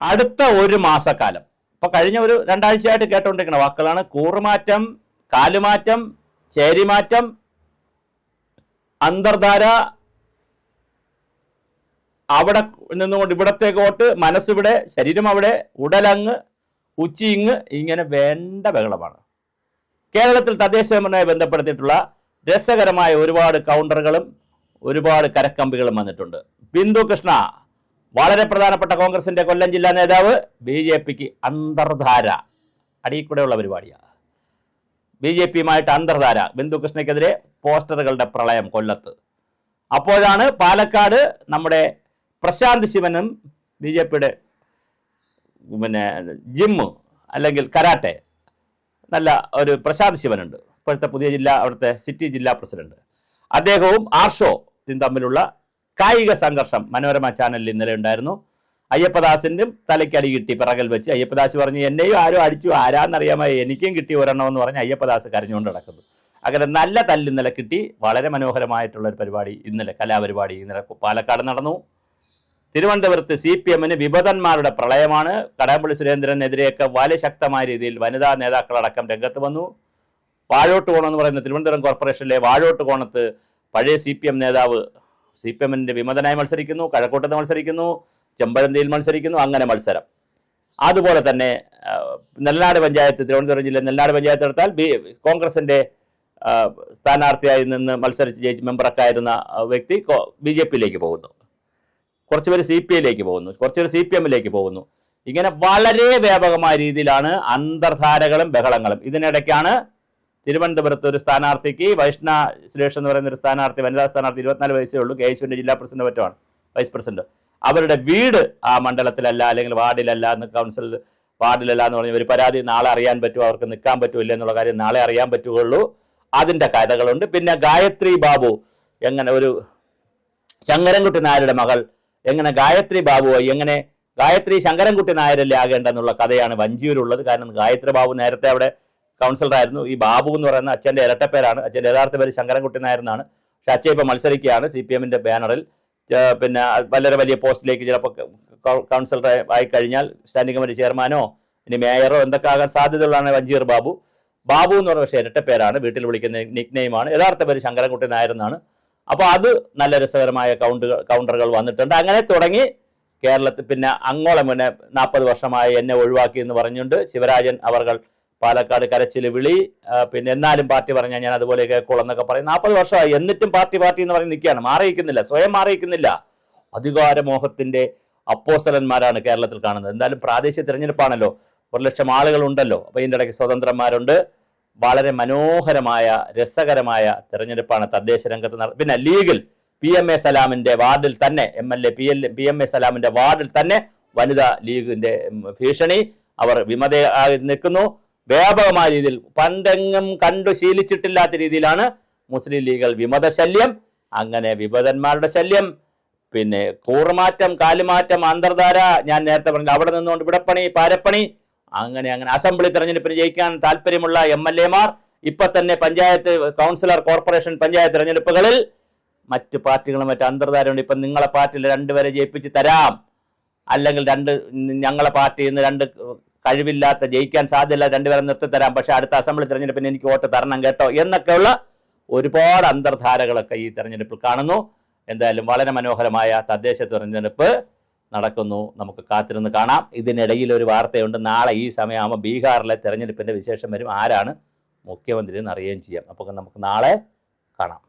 അടുത്ത ഒരു മാസക്കാലം. ഇപ്പൊ കഴിഞ്ഞ ഒരു രണ്ടാഴ്ചയായിട്ട് കേട്ടോണ്ടിരിക്കുന്ന വാക്കുകളാണ് കൂറുമാറ്റം കാലുമാറ്റം ചേരിമാറ്റം അന്തർധാര അവിടെ നിന്നുകൊണ്ട് ഇവിടത്തേക്ക് ഓട്ട് മനസ്സിവിടെ ശരീരം അവിടെ ഉടലങ്ങ് ഉച്ചിയിങ് ഇങ്ങനെ വേണ്ട ബഹളമാണ്. കേരളത്തിൽ തദ്ദേശഭരണവുമായി ബന്ധപ്പെടുത്തിയിട്ടുള്ള രസകരമായ ഒരുപാട് കൗണ്ടറുകളും ഒരുപാട് കരക്കമ്പികളും വന്നിട്ടുണ്ട്. ബിന്ദു കൃഷ്ണ വളരെ പ്രധാനപ്പെട്ട കോൺഗ്രസിന്റെ കൊല്ലം ജില്ലാ നേതാവ് ബി ജെ പിക്ക് അന്തർധാര. അടിയിൽ കൂടെയുള്ള പരിപാടിയാണ് ബി ജെ പിയുമായിട്ട് അന്തർധാര. ബിന്ദുകൃഷ്ണയ്ക്കെതിരെ പോസ്റ്ററുകളുടെ പ്രളയം കൊല്ലത്ത്. അപ്പോഴാണ് പാലക്കാട് നമ്മുടെ പ്രശാന്ത് ശിവനും ബി ജെ പിയുടെ പിന്നെ ജിമ്മ് അല്ലെങ്കിൽ കരാട്ടെ നല്ല ഒരു പ്രശാന്ത് ശിവനുണ്ട്. ഇപ്പോഴത്തെ പുതിയ ജില്ല അവിടുത്തെ സിറ്റി ജില്ലാ പ്രസിഡന്റ്. അദ്ദേഹവും ആർഷോ തമ്മിലുള്ള കായിക സംഘർഷം മനോരമ ചാനലിൽ ഇന്നലെ ഉണ്ടായിരുന്നു. അയ്യപ്പദാസിന്റെയും തലയ്ക്കടി കിട്ടി പിറകൽ വെച്ച്. അയ്യപ്പദാസ് പറഞ്ഞു എന്നെയും ആരോ അടിച്ചു ആരാന്നറിയാമായി എനിക്കും കിട്ടി ഒരെണ്ണം എന്ന് പറഞ്ഞ് അയ്യപ്പദാസ് കരഞ്ഞുകൊണ്ട് നടക്കുന്നു. അങ്ങനെ നല്ല തല്ല് ഇന്നലെ കിട്ടി. വളരെ മനോഹരമായിട്ടുള്ള ഒരു പരിപാടി ഇന്നലെ കലാപരിപാടി ഇന്നലെ പാലക്കാട് നടന്നു. തിരുവനന്തപുരത്ത് സി പി എമ്മിന് വിപതന്മാരുടെ പ്രളയമാണ്. കടകംപള്ളി സുരേന്ദ്രനെതിരെയൊക്കെ വളരെ ശക്തമായ രീതിയിൽ വനിതാ നേതാക്കളടക്കം രംഗത്ത് വന്നു. വാഴോട്ട് കോണം എന്ന് പറയുന്ന തിരുവനന്തപുരം കോർപ്പറേഷനിലെ വാഴോട്ട് കോണത്ത് പഴയ സി നേതാവ് സി പി എമ്മിന്റെ വിമതനായി മത്സരിക്കുന്നു കഴക്കൂട്ടത്ത് മത്സരിക്കുന്നു ചെമ്പഴന്തിയിൽ മത്സരിക്കുന്നു അങ്ങനെ മത്സരം. അതുപോലെ തന്നെ നെല്ലാട് പഞ്ചായത്ത് തിരുവനന്തപുരം ജില്ലയിൽ നെല്ലാട് പഞ്ചായത്ത് എടുത്താൽ ബി കോൺഗ്രസിന്റെ സ്ഥാനാർത്ഥിയായി നിന്ന് മത്സരിച്ച് ജയിച്ച് മെമ്പറൊക്കെ ആയിരുന്ന വ്യക്തി ബി ജെ പിയിലേക്ക് പോകുന്നു. കുറച്ച് പേര് സി പി ഐയിലേക്ക് പോകുന്നു. കുറച്ച് പേര് സി പി എമ്മിലേക്ക് പോകുന്നു. ഇങ്ങനെ വളരെ വ്യാപകമായ രീതിയിലാണ് അന്തർധാരകളും ബഹളങ്ങളും. ഇതിനിടയ്ക്കാണ് തിരുവനന്തപുരത്ത് ഒരു സ്ഥാനാർത്ഥിക്ക് വൈഷ്ണ സുരേഷ് എന്ന് പറയുന്ന ഒരു സ്ഥാനാർത്ഥി വനിതാ സ്ഥാനാർത്ഥി ഇരുപത്തിനാല് വയസ്സേ ഉള്ളൂ. കെ എസുവിന്റെ ജില്ലാ പ്രസിഡന്റ് മറ്റുമാണ് വൈസ് പ്രസിഡന്റ്. അവരുടെ വീട് ആ മണ്ഡലത്തിലല്ല അല്ലെങ്കിൽ വാർഡിലല്ല എന്ന് കൗൺസിൽ വാർഡിലല്ല എന്ന് പറഞ്ഞ ഒരു പരാതി നാളെ അറിയാൻ പറ്റുമോ? അവർക്ക് നിൽക്കാൻ പറ്റൂല്ല എന്നുള്ള കാര്യം നാളെ അറിയാൻ പറ്റുകയുള്ളൂ. അതിന്റെ കഥകളുണ്ട്. പിന്നെ ഗായത്രി ബാബു എങ്ങനെ ഒരു ശങ്കരൻകുട്ടി നായരുടെ മകൾ എങ്ങനെ ഗായത്രി ബാബു എങ്ങനെ ഗായത്രി ശങ്കരൻകുട്ടി നായരല്ലേ ആകേണ്ടെന്നുള്ള കഥയാണ് വഞ്ചിയൂരുള്ളത്. കാരണം ഗായത്രി ബാബു നേരത്തെ അവിടെ കൗൺസിലറായിരുന്നു. ഈ ബാബു എന്ന് പറയുന്ന അച്ഛന്റെ ഇരട്ടപ്പേരാണ് അച്ഛന്റെ യഥാർത്ഥ പേര് ശങ്കരൻകുട്ടി നായർ എന്നാണ് പക്ഷെ അച്ഛൻ ഇപ്പം മത്സരിക്കുകയാണ് സി പി എമ്മിന്റെ ബാനറിൽ. പിന്നെ വളരെ വലിയ പോസ്റ്റിലേക്ക് ചിലപ്പോൾ കൗൺസിലർ ആയി കഴിഞ്ഞാൽ സ്റ്റാൻഡിംഗ് കമ്മിറ്റി ചെയർമാനോ ഇനി മേയറോ എന്തൊക്കെ ആകാൻ സാധ്യതയുള്ളതാണ് വഞ്ചീർ ബാബു. ബാബു എന്ന് പറഞ്ഞ പക്ഷേ ഇരട്ട പേരാണ്. വീട്ടിൽ വിളിക്കുന്ന നിക് നെയിമാണ്. യഥാർത്ഥ പേര് ശങ്കരൻകുട്ടി നായർ എന്നാണ് അപ്പോൾ അത് നല്ല രസകരമായ കൗണ്ടുകൾ കൗണ്ടറുകൾ വന്നിട്ടുണ്ട്. അങ്ങനെ തുടങ്ങി കേരളത്തിൽ പിന്നെ അങ്ങോളം പിന്നെ നാൽപ്പത് വർഷമായി എന്നെ ഒഴിവാക്കി എന്ന് പറഞ്ഞുകൊണ്ട് ശിവരാജൻ അവർകൾ പാലക്കാട് കരച്ചിൽ വിളി പിന്നെ എന്നാലും പാർട്ടി പറഞ്ഞാൽ ഞാൻ അതുപോലെ കേൾക്കോളൂ എന്നൊക്കെ പറയും. നാൽപ്പത് വർഷമായി എന്നിട്ടും പാർട്ടി പാർട്ടി എന്ന് പറഞ്ഞ് നിൽക്കുകയാണ്. മാറിയിരിക്കുന്നില്ല സ്വയം മാറിയിരിക്കുന്നില്ല. അധികാരമോഹത്തിന്റെ അപ്പോസലന്മാരാണ് കേരളത്തിൽ കാണുന്നത്. എന്തായാലും പ്രാദേശിക തിരഞ്ഞെടുപ്പാണല്ലോ. ഒരു ലക്ഷം ആളുകളുണ്ടല്ലോ. അപ്പോൾ ഇതിന്റെ ഇടയ്ക്ക് സ്വതന്ത്രന്മാരുണ്ട്. വളരെ മനോഹരമായ രസകരമായ തെരഞ്ഞെടുപ്പാണ് തദ്ദേശ രംഗത്ത് നട പിന്നെ ലീഗിൽ പി എം എ സലാമിന്റെ വാർഡിൽ തന്നെ M L A P L P M A സലാമിന്റെ വാർഡിൽ തന്നെ വനിതാ ലീഗിന്റെ ഉം, ഭീഷണി. അവർ വിമതയായി നിൽക്കുന്നു. വ്യാപകമായ രീതിയിൽ പണ്ടെങ്ങും കണ്ടു ശീലിച്ചിട്ടില്ലാത്ത രീതിയിലാണ് മുസ്ലിം ലീഗൽ വിമത ശല്യം അങ്ങനെ വിമതന്മാരുടെ ശല്യം പിന്നെ കൂറുമാറ്റം കാലുമാറ്റം അന്തർധാര ഞാൻ നേരത്തെ പറഞ്ഞു അവിടെ നിന്നുകൊണ്ട് ഇവിടെപ്പണി പാരപ്പണി അങ്ങനെ അങ്ങനെ. അസംബ്ലി തെരഞ്ഞെടുപ്പിന് ജയിക്കാൻ താല്പര്യമുള്ള എം എൽ എമാർ ഇപ്പൊ തന്നെ പഞ്ചായത്ത് കൗൺസിലർ കോർപ്പറേഷൻ പഞ്ചായത്ത് തെരഞ്ഞെടുപ്പുകളിൽ മറ്റു പാർട്ടികളും മറ്റ് അന്തർധാരമുണ്ട് ഇപ്പം നിങ്ങളെ പാർട്ടിയിൽ രണ്ടുപേരെ ജയിപ്പിച്ച് തരാം. അല്ലെങ്കിൽ രണ്ട് ഞങ്ങളെ പാർട്ടിയിൽ നിന്ന് രണ്ട് കഴിവില്ലാത്ത ജയിക്കാൻ സാധ്യല്ല രണ്ടുപേരെ നിർത്തി തരാം പക്ഷെ അടുത്ത അസംബ്ലി തെരഞ്ഞെടുപ്പിന് എനിക്ക് വോട്ട് തരണം കേട്ടോ എന്നൊക്കെയുള്ള ഒരുപാട് അന്തർധാരകളൊക്കെ ഈ തെരഞ്ഞെടുപ്പിൽ കാണുന്നു. എന്തായാലും വളരെ മനോഹരമായ തദ്ദേശ തെരഞ്ഞെടുപ്പ് നടക്കുന്നു. നമുക്ക് കാത്തിരുന്ന് കാണാം. ഇതിനിടയിൽ ഒരു വാർത്തയുണ്ട്. നാളെ ഈ സമയമാകുമ്പോൾ ബീഹാറിലെ തെരഞ്ഞെടുപ്പിന്റെ വിശേഷം വരും. ആരാണ് മുഖ്യമന്ത്രി എന്ന് അറിയുകയും ചെയ്യാം. അപ്പോൾ നമുക്ക് നാളെ കാണാം.